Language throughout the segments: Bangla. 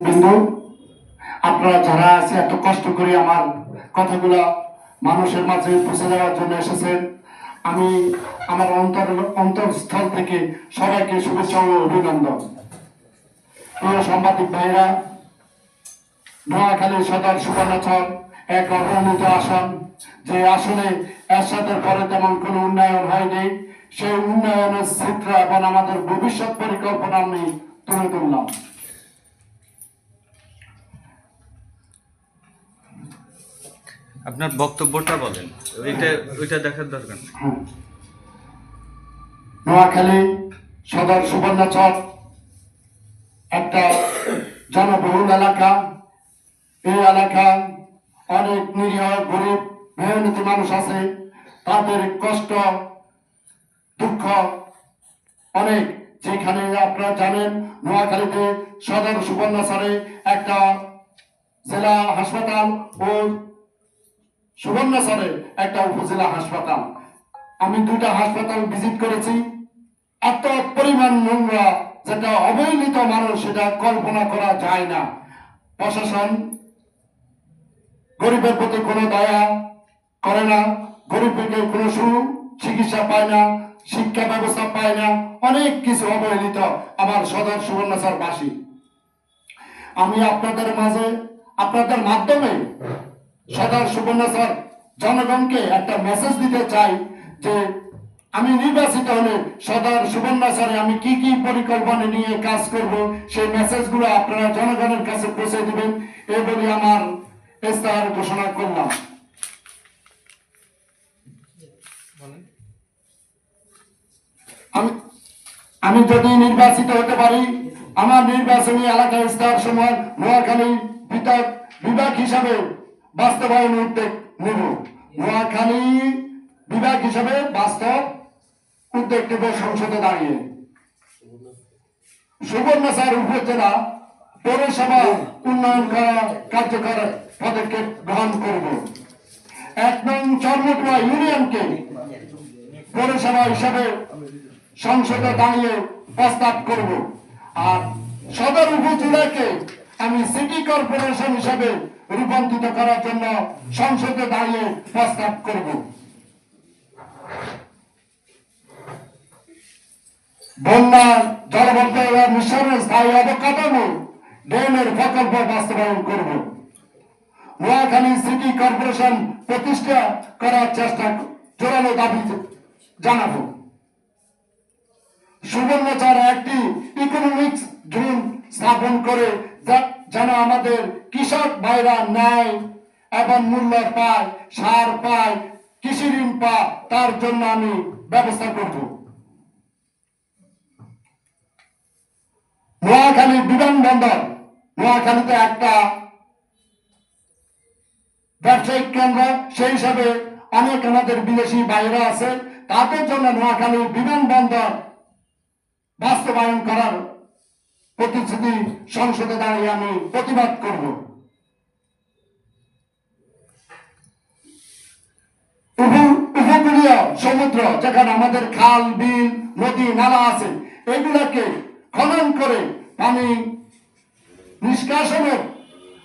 বিন্দু আপনারা যারা আছে, এত কষ্ট করে আমার কথাগুলো মানুষের মাঝে পৌঁছে দেওয়ার জন্য এসেছেন, আমি আমার অন্তর, অন্তরস্থল থেকে সবাইকে শুভেচ্ছা ও অভিনন্দন। প্রিয় সাংবাদিক ভাইরা, নোয়াখালী সদর সুবর্ণচর এক অবহেলিত আসন, যে আসনে এরশাদের পরে তেমন কোনো উন্নয়ন হয়নি, সেই উন্নয়নের চিত্র এবং আমাদের ভবিষ্যৎ পরিকল্পনা আমি তুলে ধরলাম। আপনার বক্তব্যটা বলেন। ওইটা ওইটা দেখার দরকার নোয়াখালী সদর সুবর্ণচর একটা জনবহুল এলাকা। এই এলাকা অনেক নিরীহ, গরিব, মেহনতি মানুষ আছে। তাদের কষ্ট, দুঃখ অনেক। যেখানে আপনারা জানেন, নোয়াখালীতে সদর সুবর্ণচরে একটা জেলা হাসপাতাল ও সুবর্ণচরে একটা উপজেলা হাসপাতাল। আমি দুটা হাসপাতাল ভিজিট করেছি। এত পরিমাণ নোংরা, যেটা অবহেলিত মানুষ সেটা কল্পনা করা যায় না। প্রশাসন গরিবের প্রতি কোনো দয়া করে না গরিবকে কোনো সু চিকিৎসা পায় না, শিক্ষা ব্যবস্থা পায় না, অনেক কিছু অবহেলিত আমার সদর সুবর্ণচর বাসী আমি আপনাদের মাঝে, আপনাদের মাধ্যমে সদর স্যার জনগণকে একটা মেসেজ দিতে চাই যে আমি নির্বাচিত হলে সদর সুবর্ণচরে আমি কি কি পরিকল্পনা নিয়ে কাজ করব সেই মেসেজগুলো আপনারা জনগণের কাছে পৌঁছে দিবেন এই বলে আমার ইস্তাহার ঘোষণা করলাম। আমি আমি যদি নির্বাচিত হতে পারি আমার নির্বাচনী এলাকা ইস্তাহার সময় নোয়াখালী বিভাগ হিসাবে বাস্তবায়ন উদ্যোগ নেব। নোয়াখালী বিভাগ হিসেবে বাস্তব উদ্যোগ নেব সংসদে দাঁড়িয়ে। সুবর্ণসার উপজেলা পৌরসভা উন্নয়ন করা কার্যকর পদক্ষেপ গ্রহণ করব। এক নং চর্মটুয়া ইউনিয়নকে পৌরসভা হিসাবে সংসদে দাঁড়িয়ে প্রস্তাব করব। আর সদর উপজেলাকে আমি সিটি কর্পোরেশন হিসাবে রূপান্তরিত করার জন্য সংসদে দাঁড়িয়ে প্রস্তাব করব। বন্যা জলবদ্ধ মিশনের স্থায়ী অবকাঠামো ড্রেনের প্রকল্প বাস্তবায়ন করব। নোয়াখালী সিটি কর্পোরেশন প্রতিষ্ঠা করার চেষ্টা জোরালো দাবি জানাব। সুবর্ণচর একটি ইকোনমিক্স জোন স্থাপন করে যেন আমাদের কৃষক ভাইরা ন্যায় এবং মূল্য পায়, সার পায়, কৃষি ঋণ পায়, তার জন্য আমি ব্যবস্থা করব। নোয়াখালী বিমানবন্দর নোয়াখালীতে একটা ব্যবসায়িক কেন্দ্র, সেই হিসাবে অনেক আমাদের বিদেশি বাইরে আছে, তাদের জন্য নোয়াখালী বিমানবন্দর বাস্তবায়ন করার প্রতিশ্রুতি সংসদে দাঁড়িয়ে আমি প্রতিবাদ করব। উপকূলীয় সমুদ্র, যেখানে আমাদের খাল, বিল, নদী, নালা আছে, এগুলাকে খনন করে পানি নিষ্কাশনের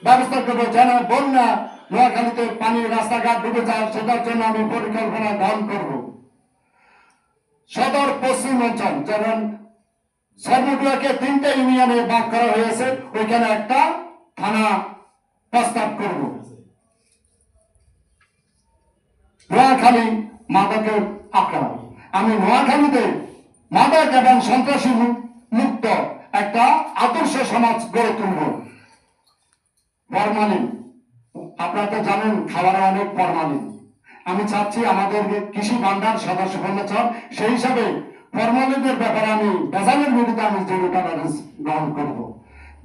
ব্যবস্থা করব যেন বন্যা নোয়াখালীতে পানি রাস্তাঘাট ডুবে যায়, সেটার জন্য আমি পরিকল্পনা গ্রহণ করব। সদর পশ্চিম অঞ্চল, যেমন সর্বগুলাকে তিনটা ইউনিয়নে ভাগ করা হয়েছে, ওইখানে একটা থানা প্রস্তাব করব। নোয়াখালী মাদকের আক্রমণ। আমি নোয়াখালীতে মাদক এবং সন্ত্রাসী মুক্ত একটা আদর্শ সমাজ গড়ে তুলব। ফরমালিন আপনারা তো জানেন খাবারে অনেক ফরমালিন আমি চাচ্ছি আমাদের কৃষি ভান্ডার সদস্য সেই হিসাবে ফরমালিনের ব্যাপারে আমি বেজালের বিরুদ্ধে আমি জরুরি টলারেন্স গ্রহণ করব।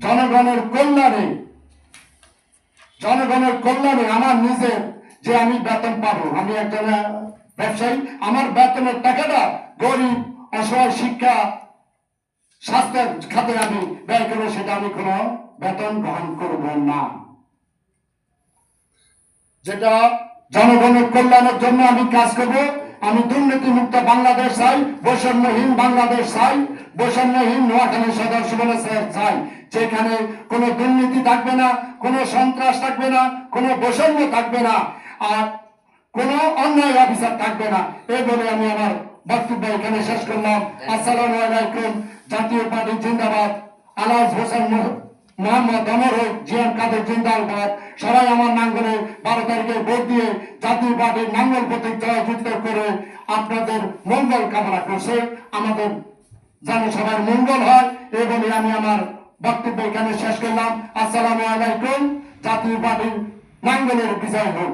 জনগণের কল্যাণে জনগণের কল্যাণে আমার নিজের যে আমি বেতন পাবো, আমি একজন ব্যবসায়ী, আমার বেতনের টাকাটা গরিব, অসহায় শিক্ষা, স্বাস্থ্যের খাতে আমি ব্যয় করব, সেটা আমি কোনো বেতন গ্রহণ করব না। যেটা জনগণের কল্যাণের জন্য আমি কাজ করব আমি দুর্নীতি মুক্ত বাংলাদেশ চাই বৈষম্যহীন বাংলাদেশ চাই বৈষম্যহীন নোয়াখালী সদর সুবর্ণচর চাই। যেখানে কোনো দুর্নীতি থাকবে না কোনো সন্ত্রাস থাকবে না কোনো বৈষম্য থাকবে না আর কোনো অন্যায় অফিসার থাকবে না। এই বলে আমি আমার বক্তব্য এখানে শেষ করলাম। আসসালামু আলাইকুম। জাতীয় পার্টি জিন্দাবাদ। আলাজ হোসেন মোহাম্মদ অমর হোক, জিয়ান কাদের জিন্দাবাদ, সবাই আমার নাঙ্গলে বারো তারিখে ভোট দিয়ে জাতীয় পার্টির নাঙ্গল প্রতীক জয়যুক্ত করে আপনাদের মঙ্গল কামনা করছে। আমাদের যেন সবার মঙ্গল হয়, এই আমি আমার বক্তব্য এখানে শেষ করলাম। আসসালামু আলাইকুম জাতীয় পার্টির নাঙ্গলের বিজয় হোক।